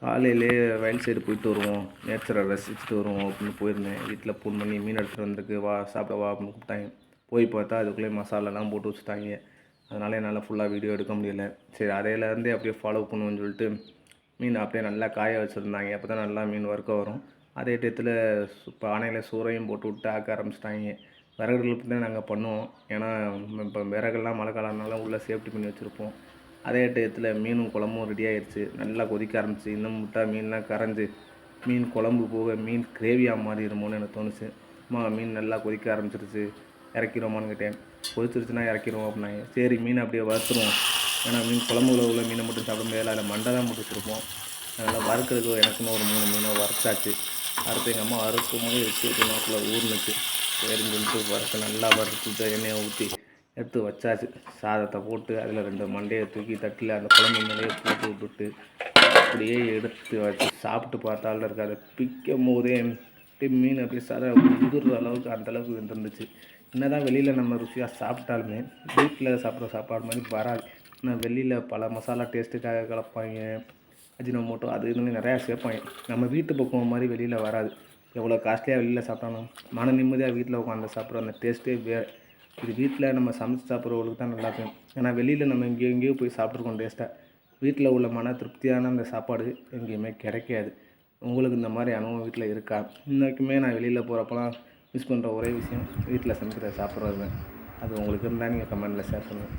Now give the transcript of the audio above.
காலையிலே வயல் சைடு போயிட்டு வருவோம். நேச்சரை ரசிச்சுட்டு வருவோம் அப்படின்னு போயிருந்தேன். வீட்டில் ஃபோன் பண்ணி மீன் எடுத்துகிட்டு வந்திருக்கு வா சாப்பிட வா அப்படின்னு கூப்பிட்டாங்க. போய் பார்த்தா அதுக்குள்ளே மசாலாலாம் போட்டு வச்சுட்டாங்க. அதனால் என்னால் ஃபுல்லாக வீடியோ எடுக்க முடியல. சரி அதையிலேருந்தே அப்படியே ஃபாலோ பண்ணுவோன்னு சொல்லிட்டு மீன் அப்படியே நல்லா காய வச்சுருந்தாங்க. அப்போ தான் நல்லா மீன் வறுக்க வரும். அதே டயத்தில் பானையில் சூறையும் போட்டு விட்டு ஆக்க ஆரம்பிச்சிட்டாங்க. விறகுகளுக்கு தான் நாங்கள் பண்ணுவோம். ஏன்னா இப்போ விறகுலாம் மழை காலம்னால உள்ளே சேஃப்டி பண்ணி வச்சுருப்போம். அதே டயத்தில் மீனும் குழம்பும் ரெடி ஆயிடுச்சு நல்லா கொதிக்க ஆரம்பிச்சு. இன்னும் முட்டா மீன்லாம் கரைஞ்சி மீன் குழம்பு போக மீன் கிரேவியாக மாறிடுமோன்னு எனக்கு தோணுச்சு. அம்மா மீன் நல்லா கொதிக்க ஆரம்பிச்சிருச்சு. இறக்கிடுவோமான்னு கேட்டேன். கொதிச்சிருச்சுன்னா இறக்கிடுவோம் அப்படின்னாங்க. சரி மீன் அப்படியே வறுத்துருவோம். ஏன்னா மீன் குழம்புல உள்ள மீனை மட்டும் சாப்பிட முடியாது. அதில் மண்டை தான் முடிச்சிருப்போம் வச்சுருப்போம். அதனால் வறுக்கிறதுக்கு எனக்குன்னு ஒரு மூணு மீனை வறுத்தாச்சு. வறுத்து எங்கள் அம்மா அறுக்கும் போது எட்டு நாட்டில் ஊர்னுச்சு சரின்னு சொல்லிட்டு வறுத்து நல்லா வறுத்து எண்ணெயை ஊற்றி எடுத்து வச்சாச்சு. சாதத்தை போட்டு அதில் ரெண்டு மண்டையை தூக்கி தட்டில் அந்த குழம்பு மேலேயே போட்டு விட்டுட்டு அப்படியே எடுத்து வச்சு சாப்பிட்டு பார்த்தாலும் இருக்காது பிக்கும் போதே அப்படியே மீன் அப்படியே சார உதிர்ற அளவுக்கு அந்தளவுக்கு வந்துருந்துச்சு. என்ன தான் வெளியில் நம்ம ருசியாக சாப்பிட்டாலுமே வீட்டில் சாப்பிட்ற சாப்பாடு மாதிரி வராது. ஆனால் வெளியில் பல மசாலா டேஸ்ட்டுக்காக கலப்பாங்க. அஜினோமோட்டோ அது இதுன்னு நிறையா சேர்ப்பாங்க. நம்ம வீட்டு பக்கம் மாதிரி வெளியில் வராது. எவ்வளோ காஸ்ட்லியாக வெளியில் சாப்பிட்டாலும் மன நிம்மதியாக வீட்டில் உட்காந்து சாப்பிட்ற அந்த டேஸ்ட்டே வேறு. இது வீட்டில் நம்ம சமைச்சு சாப்பிட்றவங்களுக்கு தான் நல்லா இருக்கும். ஏன்னா வெளியில் நம்ம எங்கேயோ எங்கேயோ போய் சாப்பிட்ருக்கோம் டேஸ்ட்டாக வீட்டில் உள்ள மன திருப்தியான அந்த சாப்பாடு எங்கேயுமே கிடைக்காது. உங்களுக்கு இந்த மாதிரி அனுபவம் வீட்டில் இருக்கா? இன்றைக்குமே நான் வெளியில் போகிறப்பலாம் மிஸ் பண்ணுற ஒரே விஷயம் வீட்டில் சமைக்கிற சாப்பிட்றது தான். அது உங்களுக்கு இருந்தால் நீங்கள் கமெண்டில் ஷேர் பண்ணுங்கள்